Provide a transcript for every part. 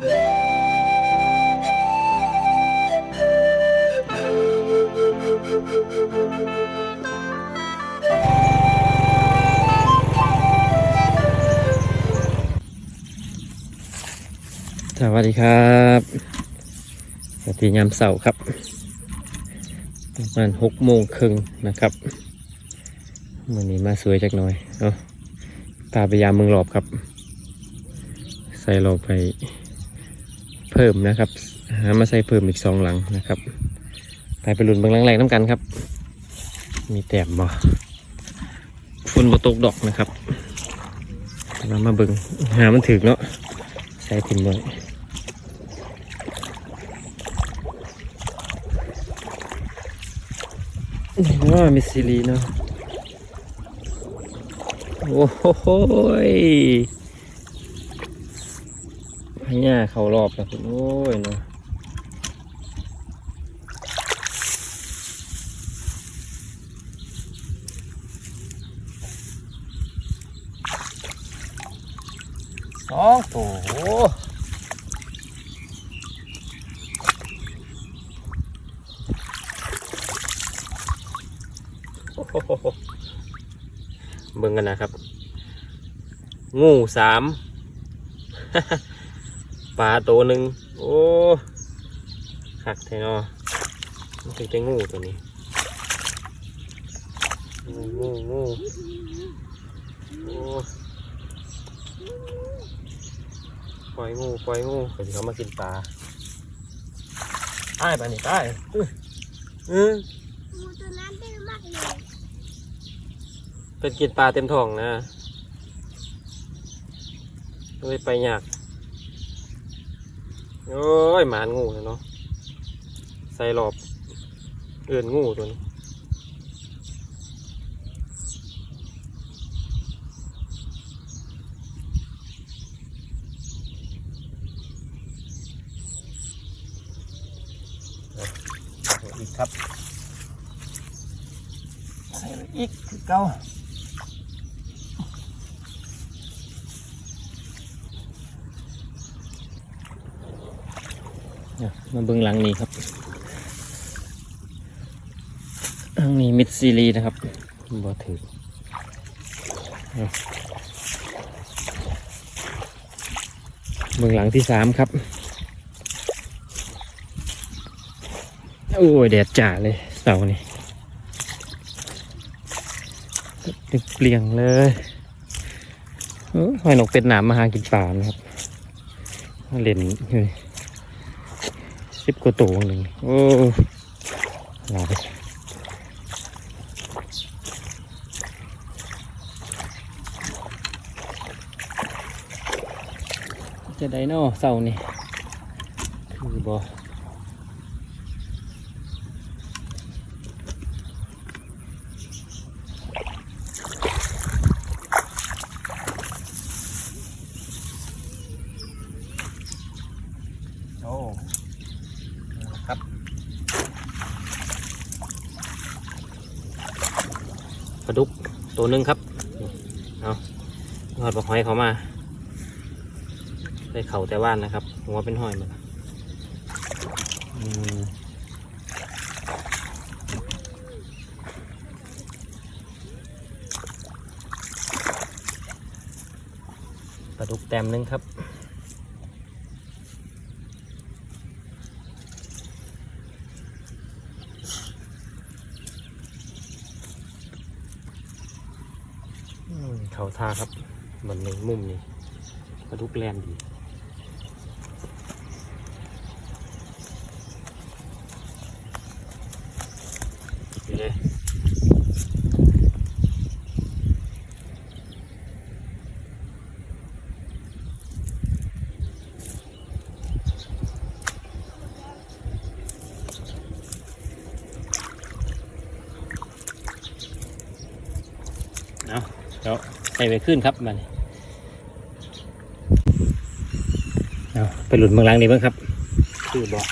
สวัสดีครับสวัสดียามเสาร์ครับ ประมาณหกโมงครึ่งนะครับวันนี้มาสวยจักหน่อยเนาะตาพยายามมึงหลอบครับ ใส่หลอบไป พิ่มนะครับ หามาใส่เพิ่มอีกสองหลังนะครับ ไปไปรุ่นเบื้องหลังแรงน้ำกันครับ มีแต้มบ่ฝนบ่ตกดอกนะครับมามาเบิ่งหามันถึกเนาะใส่ถิ่มเลยว่ามิซิลีเนาะโอ้โห พญาเขารอบแล้วคุณโอ้ยเนาะสองตัวโอ้โหเบิ่งกันนะครับ งูสาม ปลาตัวหนึ่งโอ้หักแท้เนาะมันถึงจะงูตัวนี้งูงูงูโอ้ปล่อยงูปล่อยงูเดี๋ยวเขามากินปลาตายปลานี่ตายอื้ออื้องูตัวนั้นดื้อมากเลยเป็นกินปลาเต็มท้องนะเลยไปยาก โอ้ยหมานงูเลยเนาะใส่หลอบ เอื่นงูตัวนี้อีกครับ ใส่อีกคือเก้า เนี่ย มาเบื้องหลังนี้ครับหลังนี้มิดซีรีนะครับบ่ถือเบื้องหลังที่สามครับ โอ้ยแดดจ่าเลยเสานี่ตึกเปลี่ยงเลยโอ้ยหอยนกเป็ดหนามมาหากินป่านะครับเล่นอยู่ สิบกว่าตัวหนึ่งโอ้หลายจะได้เนอเสานี่คือบอ ลาดุกตัวหนึ่งครับ เอาหอดปลาหอยเขามา ได้เข่าแต่ว่านนะครับหัวเป็นหอยหมันปลาดุกแต้มหนึงครับ อืม เขาท่าครับเหมือนในมุมนี้ปลาดุกแลนดีเลยเอาเดี๋ยว ส่ไปขึ้นครับมันเอาไปหลุดเมืองล้างนี้บ้างครับคือบอก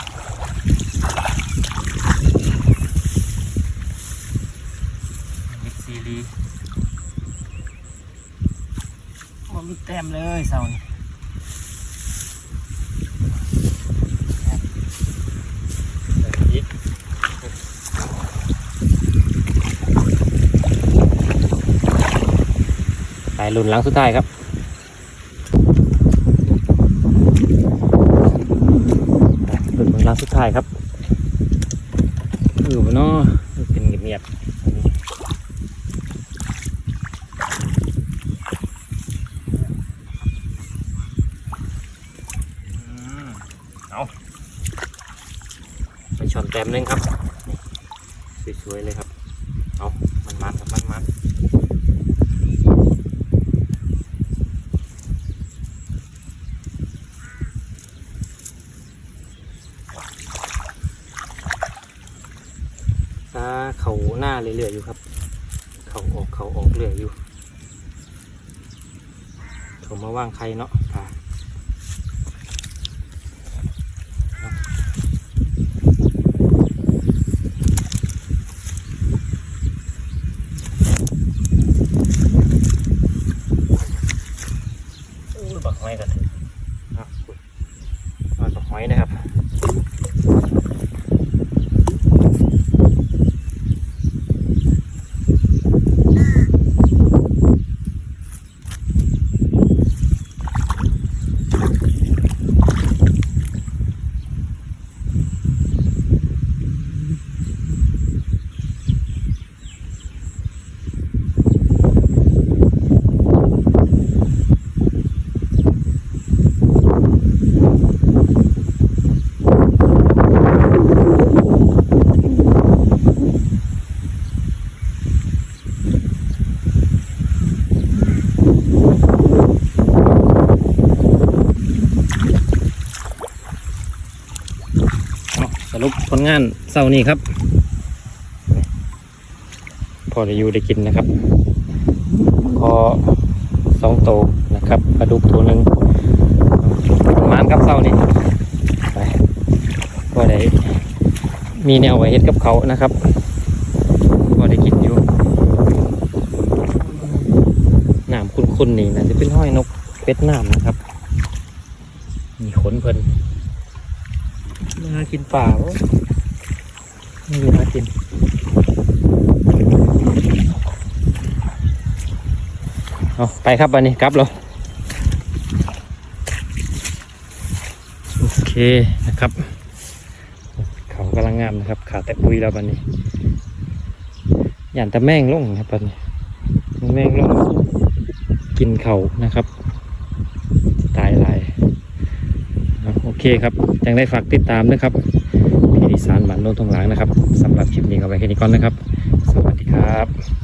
มิกซีรีมันมีแต้มเลยเสานี่ รุ่นหลังสุดท้ายครับรุ่นหลังสุดท้ายครับอยู่บนนอเป็นเงียบเอาไปชนแต้มหนึงครับนี่สวยๆเลยครับ เอามันมันๆครับมันมันตาเขาหน้า เรื่อยๆอยู่ครับ เขาออกเขาออกเรื่อยอยู่เขามาว่างใครเนาะตาอู้ยบักหอยกันครับมาบักหอยนะครับ รุปผลงานเศร้านี้ครับ พอได้อยู่ได้กินนะครับ พอสองโตวนะครับปลาดุกตัวหนึ่งประมาณกับเศร้านี้พอได้มีแนวไว้เฮ็ดกับเขานะครับพอได้กินอยู่น้ำคุ้นๆนี่นะจะเป็นห้อยนกเป็ดน้ำนะครับ มีขนเพลิน มากินป่าไม่มีมากินเอาไปครับวันนี้กลับเราโอเคนะครับ เขากำลังงามนะครับ ขาแต่ปุยแล้ววันนี้อย่างแต่แม่งลงครับวันนี้แม่งลงกินเขานะครับ ตายหลาย อะโอเคครับยังได้ฝากติดตามนะครับพี่ดิสานบ้านโนทองหลางนะครับสำหรับคลิปนี้ก็ไว้แค่นี้ก่อนนะครับ สวัสดีครับ